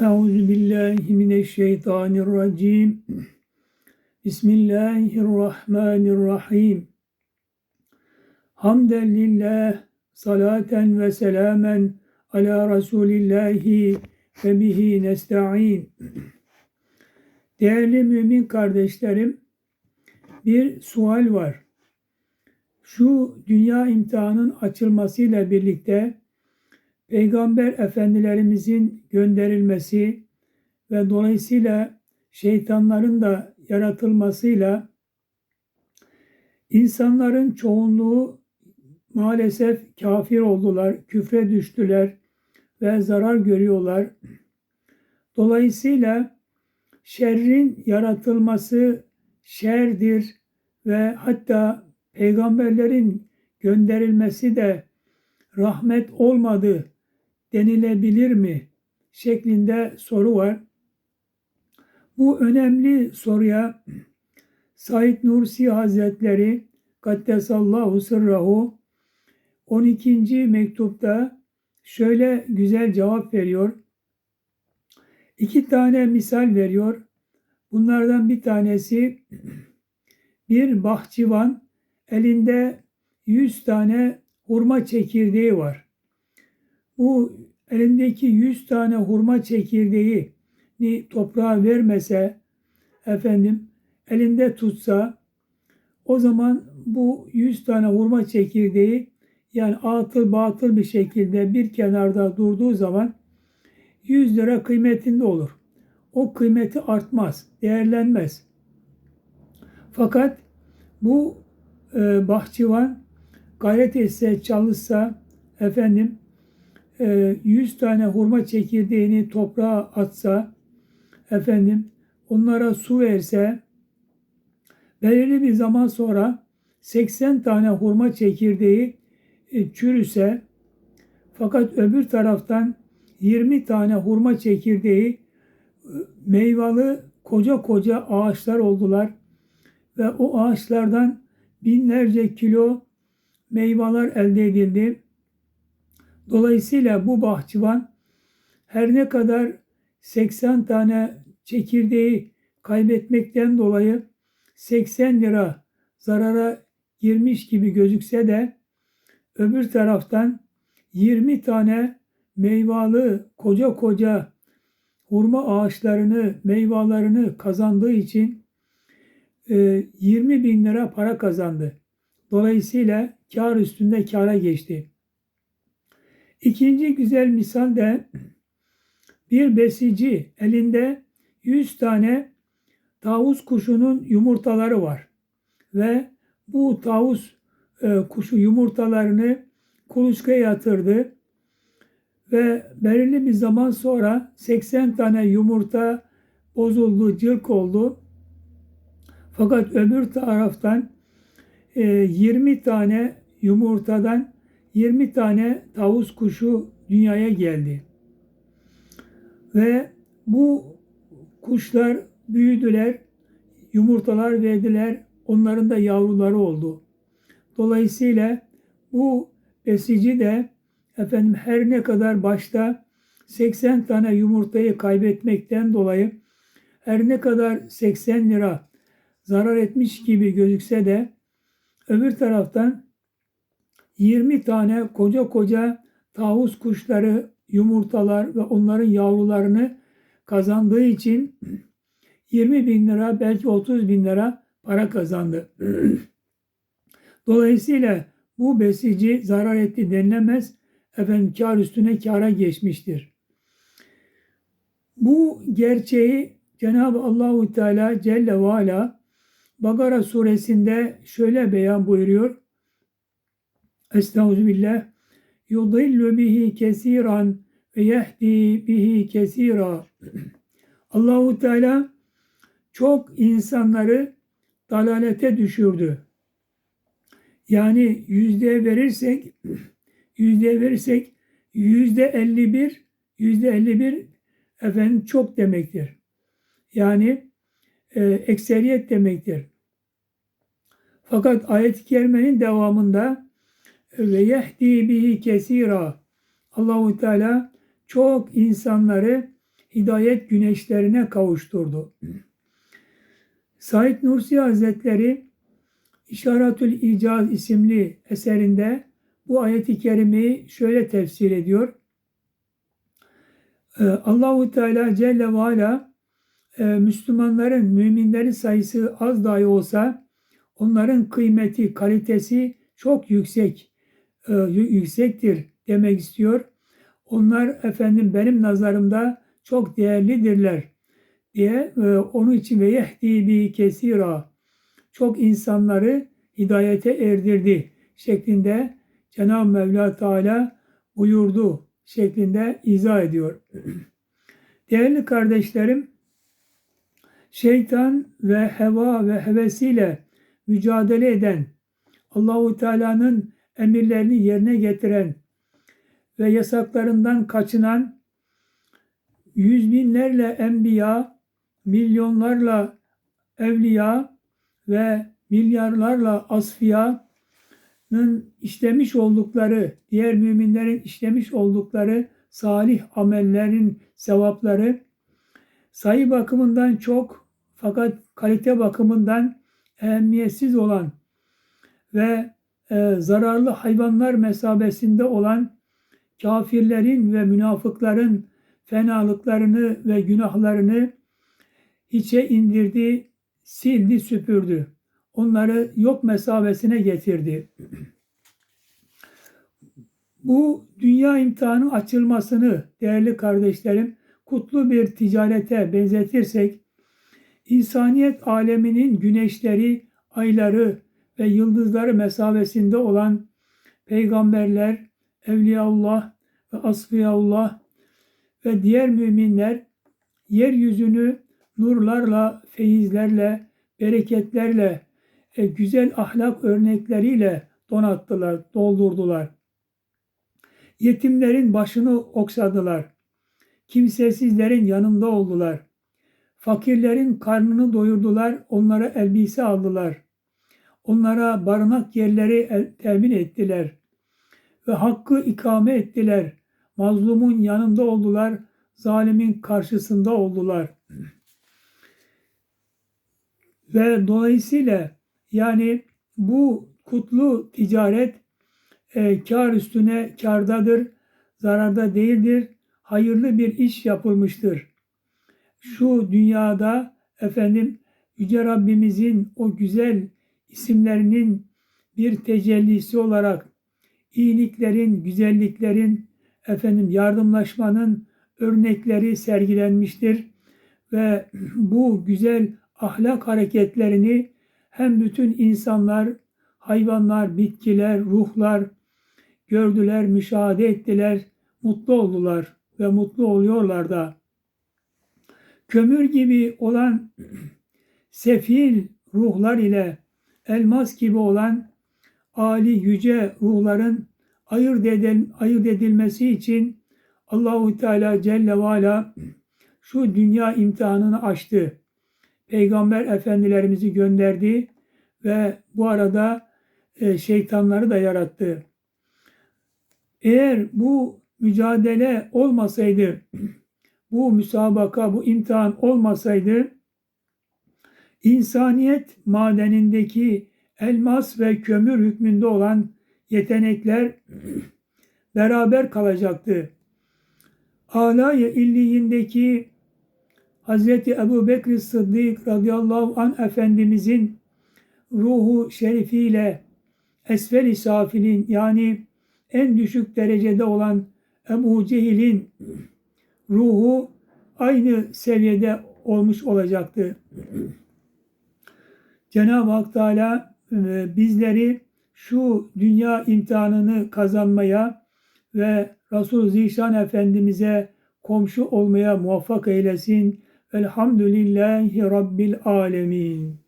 Euzu billahi mineşşeytanirracim. Bismillahirrahmanirrahim. Hamden lillah, salaten ve selamen ala Resulillahi ve bihi nesta'in. Değerli mümin kardeşlerim, bir sual var. Şu dünya imtihanın açılmasıyla birlikte Peygamber efendilerimizin gönderilmesi ve dolayısıyla şeytanların da yaratılmasıyla insanların çoğunluğu maalesef kafir oldular, küfre düştüler ve zarar görüyorlar. Dolayısıyla şerrin yaratılması şerdir ve hatta peygamberlerin gönderilmesi de rahmet olmadı denilebilir mi? şeklinde soru var. Bu önemli soruya Said Nursi Hazretleri Kaddesallahu sırrahu 12. mektupta şöyle güzel cevap veriyor. İki tane misal veriyor. Bunlardan bir tanesi bir bahçıvan elinde 100 tane hurma çekirdeği var. Bu elindeki 100 tane hurma çekirdeği ni toprağa vermese efendim elinde tutsa o zaman bu 100 tane hurma çekirdeği yani atıl batıl bir şekilde bir kenarda durduğu zaman 100 lira kıymetinde olur. O kıymeti artmaz, değerlenmez. Fakat bu e, bahçıvan gayret etse, çalışsa efendim 100 e, tane hurma çekirdeğini toprağa atsa efendim onlara su verse belirli bir zaman sonra 80 tane hurma çekirdeği e, çürüse fakat öbür taraftan 20 tane hurma çekirdeği e, meyvalı koca koca ağaçlar oldular ve o ağaçlardan binlerce kilo meyveler elde edildi. Dolayısıyla bu bahçıvan her ne kadar 80 tane çekirdeği kaybetmekten dolayı 80 lira zarara girmiş gibi gözükse de öbür taraftan 20 tane meyvalı koca koca hurma ağaçlarını, meyvelerini kazandığı için 20 e, bin lira para kazandı. Dolayısıyla kar üstünde kara geçti. İkinci güzel misal de bir besici elinde 100 tane tavus kuşunun yumurtaları var. Ve bu tavus e, kuşu yumurtalarını kuluçkaya yatırdı. Ve belirli bir zaman sonra 80 tane yumurta bozuldu, cırk oldu. Fakat öbür taraftan 20 e, tane yumurtadan 20 tane tavus kuşu dünyaya geldi. Ve bu kuşlar büyüdüler, yumurtalar verdiler, onların da yavruları oldu. Dolayısıyla bu besici de efendim her ne kadar başta 80 tane yumurtayı kaybetmekten dolayı her ne kadar 80 lira zarar etmiş gibi gözükse de öbür taraftan 20 tane koca koca tavus kuşları, yumurtalar ve onların yavrularını kazandığı için 20 bin lira belki 30 bin lira para kazandı. Dolayısıyla bu besici zarar etti denilemez. Efendim kar üstüne kara geçmiştir. Bu gerçeği Cenab-ı Allahu Teala Celle ve Ala Bagara suresinde şöyle beyan buyuruyor. Estağfirullah. Yudillu bihi kesiran ve yehdi bihi kesira. Allahu Teala çok insanları dalalete düşürdü. Yani yüzde verirsek yüzde verirsek yüzde elli bir yüzde elli bir efendim çok demektir. Yani e, ekseriyet demektir. Fakat ayet-i kerimenin devamında ve yehdi bihi kesira Allahu Teala çok insanları hidayet güneşlerine kavuşturdu. Said Nursi Hazretleri İşaretül İcaz isimli eserinde bu ayeti kerimeyi şöyle tefsir ediyor. Ee, Allahu Teala Celle ve Ala e, Müslümanların, müminlerin sayısı az dahi olsa onların kıymeti, kalitesi çok yüksek, e, yüksektir demek istiyor. Onlar efendim benim nazarımda çok değerlidirler diye e, onun için ve yehdi bi kesira çok insanları hidayete erdirdi şeklinde Cenab-ı Mevla Teala buyurdu şeklinde izah ediyor. Değerli kardeşlerim, şeytan ve heva ve hevesiyle mücadele eden, Allahu Teala'nın emirlerini yerine getiren ve yasaklarından kaçınan yüz binlerle enbiya, milyonlarla evliya ve milyarlarla asfiyanın işlemiş oldukları, diğer müminlerin işlemiş oldukları salih amellerin sevapları sayı bakımından çok fakat kalite bakımından ehemmiyetsiz olan ve e, zararlı hayvanlar mesabesinde olan kafirlerin ve münafıkların fenalıklarını ve günahlarını hiçe indirdi, sildi, süpürdü. Onları yok mesabesine getirdi. Bu dünya imtihanı açılmasını değerli kardeşlerim kutlu bir ticarete benzetirsek insaniyet aleminin güneşleri, ayları ve yıldızları mesabesinde olan peygamberler, evliyaullah ve asfiyaullah ve diğer müminler yeryüzünü nurlarla, feyizlerle, bereketlerle, güzel ahlak örnekleriyle donattılar, doldurdular. Yetimlerin başını oksadılar. Kimsesizlerin yanında oldular. Fakirlerin karnını doyurdular, onlara elbise aldılar. Onlara barınak yerleri temin ettiler. Ve hakkı ikame ettiler. Mazlumun yanında oldular, zalimin karşısında oldular. Ve dolayısıyla yani bu kutlu ticaret e, kar üstüne kardadır, zararda değildir. Hayırlı bir iş yapılmıştır. Şu dünyada efendim Yüce Rabbimizin o güzel isimlerinin bir tecellisi olarak iyiliklerin, güzelliklerin, efendim yardımlaşmanın örnekleri sergilenmiştir ve bu güzel ahlak hareketlerini hem bütün insanlar, hayvanlar, bitkiler, ruhlar gördüler, müşahede ettiler, mutlu oldular ve mutlu oluyorlar da. Kömür gibi olan sefil ruhlar ile elmas gibi olan ali yüce ruhların ayırt, edil, ayırt edilmesi için Allahu Teala Celle ve şu dünya imtihanını açtı. Peygamber efendilerimizi gönderdi ve bu arada e, şeytanları da yarattı. Eğer bu mücadele olmasaydı, bu müsabaka, bu imtihan olmasaydı, insaniyet madenindeki elmas ve kömür hükmünde olan yetenekler beraber kalacaktı. Alay-ı illiyindeki Hz. Ebu Bekir Sıddık radıyallahu an Efendimizin ruhu şerifiyle esfel-i safilin yani en düşük derecede olan Ebu Cehil'in ruhu aynı seviyede olmuş olacaktı. Cenab-ı Hak Teala e, bizleri şu dünya imtihanını kazanmaya ve Resul Zişan Efendimiz'e komşu olmaya muvaffak eylesin. Elhamdülillahi Rabbil Alemin.